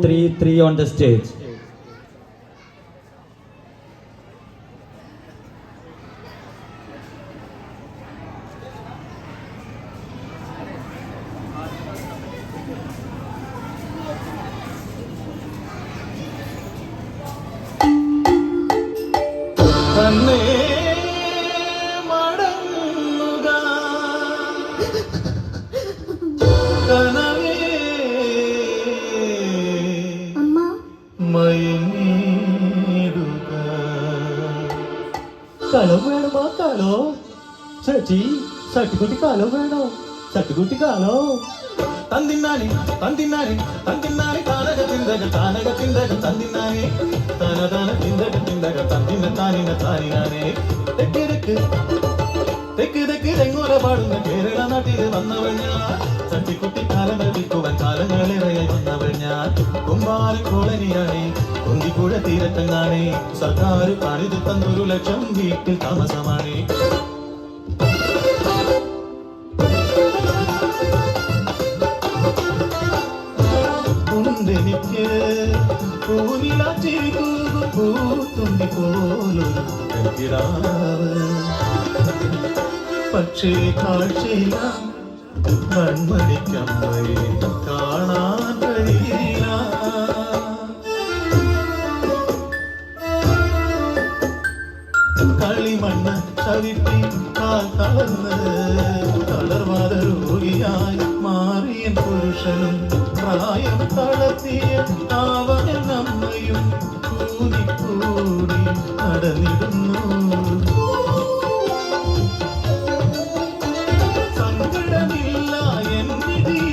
three, three on the stage. മയങ്ങിടുക കലം വേണമാ കാലോ. ചേച്ചി ചട്ടിക്കുട്ടി കലം വേണോ. ചട്ടിക്കുട്ടി കാലോ. തന്തിന്നാനി തന്തിന്നാനി തന്തിന്നാനെ താനക തിന്തക താനക തിന്തക തന്തിന്നാനി തന തന തിന്തക തിന്തക തന്തിന്ന താനിന താനിനാനേ. തെക്ക് കുമ്പാരം കോളനിയാണേ കുന്തിപ്പുഴ തീരത്തെങ്ങാണേ സർക്കാർ പണിത് തന്നൊരു ലക്ഷം വീട്ടിൽ താമസമാണേ. ഉണ്ടെനിക്ക് പൂനിലാച്ചിരി തൂകും പൂത്തുണ്ടി പോലൊരു പക്ഷേ കാഴ്ചയില്ല കൺമണിക്കമ്മയെ കാണാൻ കഴിയില്ല. കളിമണ്ണ് ചവിട്ടി കാൽ തളർന്ന് തളർവാദ രോഗിയായി മാറിയൻ പുരുഷനും പ്രായം തളർത്തിയ ആവകൻ അമ്മയും കൂടിക്കൂടി നടന്നിരുന്നു സങ്കടമില്ല എന്നിതിൽ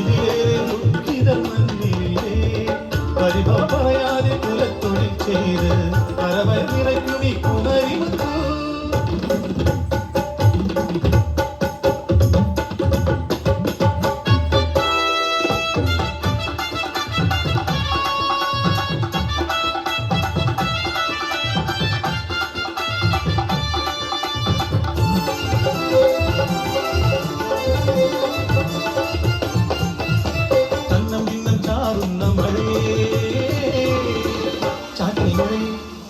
ഇതിലേറെ ദുഃഖിതം മഞ്ഞില്ലേ പരിഭവം പറയാതെ കുലത്തൊഴിൽ ചെയ്ത് പരവ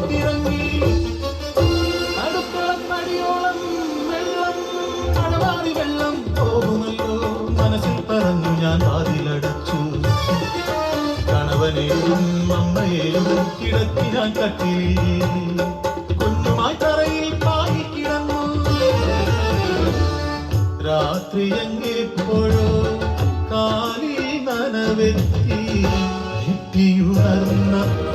കഴുകുവാൻ മുറ്റത്തിറങ്ങി അടുക്കളപ്പടിയോളം വെള്ളം കടവാടി വെള്ളം പോകുമല്ലോ. മനസ്സിൽ പറഞ്ഞു ഞാൻ വാതിലടച്ചു. കണവനെയും അമ്മയെയും കിടത്തി ഞാൻ കട്ടിലിൽ കുഞ്ഞുമായി തറയിൽ പായി കിടന്നു. രാത്രി എങ്ങെപ്പോഴോ കാലിൽ നനവെത്തി. ഞെട്ടിയുണർന്നപ്പോൾ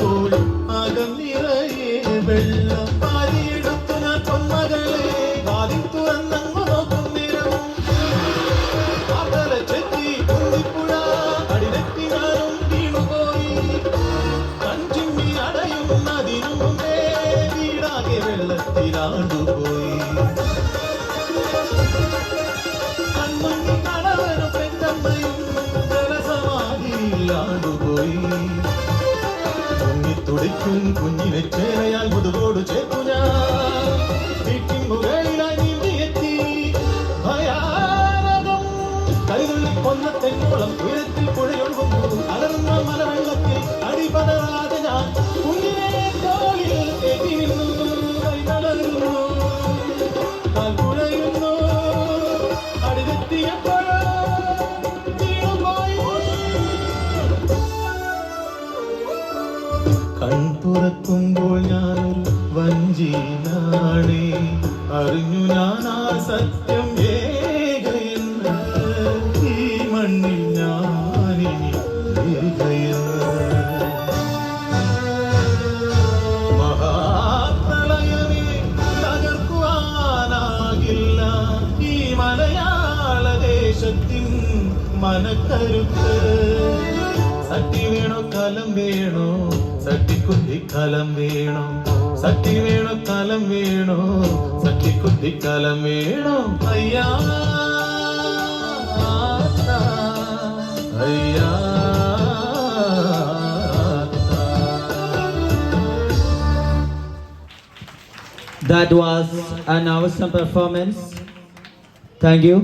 കൺമണി കടവനും പെറ്റമ്മയും ജലസമാധിയിലാണ്ടുപോയി. തുടിക്കും കുഞ്ഞിനെ ചേരയാൽ മുതുകോട് ചേർക്കു ഞാൻ. വീട്ടിൻ മുകളിലായി നീന്തിയെത്തി ഭയാനകം. കൈതുള്ളി കൊന്ന തെങ്ങോളം ഉയരത്തിൽ പുഴയൊഴുകുന്നു അലറുന്ന മലവെള്ളത്തിൽ അടിപതറാതെ ഞാൻ കുഞ്ഞിനെ തോളിൽ കയറ്റി നിന്നു. കൈ തളരുന്നു കാൽ കുഴയുന്നു അടിതെത്തിയപ്പോഴോ തുറക്കുമ്പോൾ ഞാനൊരു വഞ്ചിനാണേ അറിഞ്ഞു ഞാൻ ആ സത്യം ഈ മലയാള ദേശത്തിൻ മനക്കരുത്ത്. സട്ടി വേണോ കലം വേണോ സട്ടിക്കുട്ടി കലം വേണോ സട്ടി വേണോ കലം വേണോ സട്ടിക്കുട്ടി കലം വേണോ അയ്യാ അയ്യാ That was an awesome performance. Thank you.